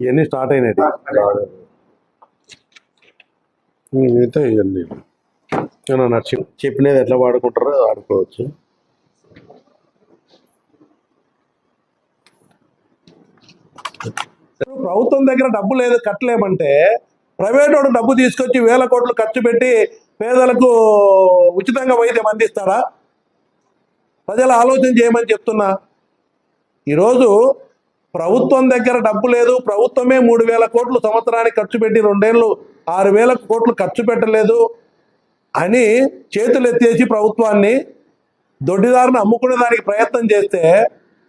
ఇవన్నీ స్టార్ట్ అయినాయి. ఇవన్నీ. నచ్చి చెప్పినది ఎట్లా వాడుకుంటారో వాడుకోవచ్చు. ప్రభుత్వం దగ్గర డబ్బు లేదు కట్టలేమంటే ప్రైవేట్ వాడు డబ్బు తీసుకొచ్చి వేల కోట్లు ఖర్చు పెట్టి పేదలకు ఉచితంగా వైద్యం అందిస్తారా? ప్రజలు ఆలోచన చేయమని చెప్తున్నా. ఈరోజు ప్రభుత్వం దగ్గర డబ్బు లేదు. ప్రభుత్వమే మూడు వేల కోట్లు సంవత్సరానికి ఖర్చు పెట్టి రెండేళ్ళు ఆరు వేల కోట్లు ఖర్చు పెట్టలేదు అని చేతులు ఎత్తేసి ప్రభుత్వాన్ని దొడ్డిదారిని అమ్ముకునే దానికి ప్రయత్నం చేస్తే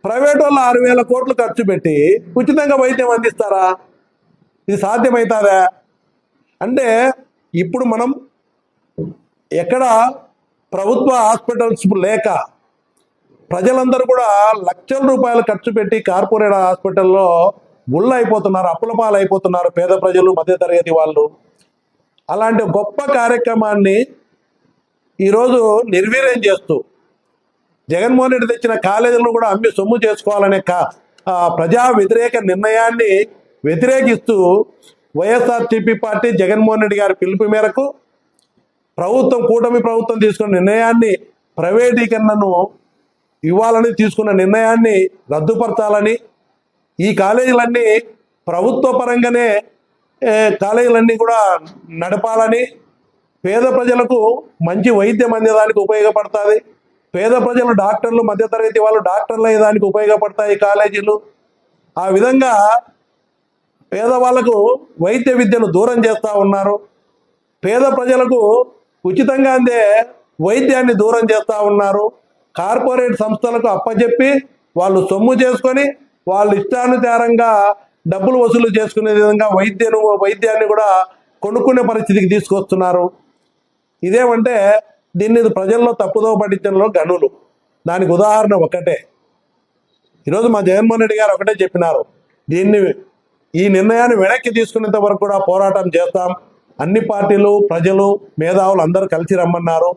ప్రైవేట్ వాళ్ళు ఆరు వేల కోట్లు ఖర్చు పెట్టి ఉచితంగా వైద్యం అందిస్తారా? ఇది సాధ్యమవుతుందా అంటే ఇప్పుడు మనం ఎక్కడ ప్రభుత్వ హాస్పిటల్స్ లేక ప్రజలందరూ కూడా లక్షల రూపాయలు ఖర్చు పెట్టి కార్పొరేట్ హాస్పిటల్లో గుళ్ళు అయిపోతున్నారు అప్పుల పాలు అయిపోతున్నారు పేద ప్రజలు మధ్యతరగతి వాళ్ళు. అలాంటి గొప్ప కార్యక్రమాన్ని ఈరోజు నిర్వీర్యం చేస్తూ జగన్మోహన్ రెడ్డి తెచ్చిన కాలేజీలను కూడా అమ్మి సొమ్ము చేసుకోవాలనే కా ఆ, ప్రజా వ్యతిరేక నిర్ణయాన్ని వ్యతిరేకిస్తూ వైఎస్ఆర్టీపీ పార్టీ జగన్మోహన్ రెడ్డి గారి పిలుపు మేరకు ప్రభుత్వం కూటమి ప్రభుత్వం తీసుకున్న నిర్ణయాన్ని ప్రైవేటీకరణను ఇవ్వాలని తీసుకున్న నిర్ణయాన్ని రద్దుపరచాలని ఈ కాలేజీలన్నీ ప్రభుత్వ పరంగానే కాలేజీలన్నీ కూడా నడపాలని పేద ప్రజలకు మంచి వైద్యం అందేదానికి ఉపయోగపడుతుంది. పేద ప్రజలు డాక్టర్లు మధ్యతరగతి వాళ్ళు డాక్టర్లు అయ్యేదానికి ఉపయోగపడతాయి కాలేజీలు. ఆ విధంగా పేదవాళ్ళకు వైద్య విద్యను దూరం చేస్తూ ఉన్నారు. పేద ప్రజలకు ఉచితంగా అందే వైద్యాన్ని దూరం చేస్తూ ఉన్నారు. కార్పొరేట్ సంస్థలకు అప్పచెప్పి వాళ్ళు సొమ్ము చేసుకొని వాళ్ళు ఇష్టానుసారంగా డబ్బులు వసూలు చేసుకునే విధంగా వైద్యను వైద్యాన్ని కూడా కొనుక్కునే పరిస్థితికి తీసుకొస్తున్నారు. ఇదేమంటే దీన్ని ప్రజల్లో తప్పుదో పట్టించడంలో గనులు. దానికి ఉదాహరణ ఒకటే. ఈరోజు మా జగన్మోహన్ రెడ్డి గారు ఒకటే చెప్పినారు. దీన్ని ఈ నిర్ణయాన్ని వెనక్కి తీసుకునేంత వరకు కూడా పోరాటం చేస్తాం. అన్ని పార్టీలు ప్రజలు మేధావులు అందరూ కలిసి రమ్మన్నారు.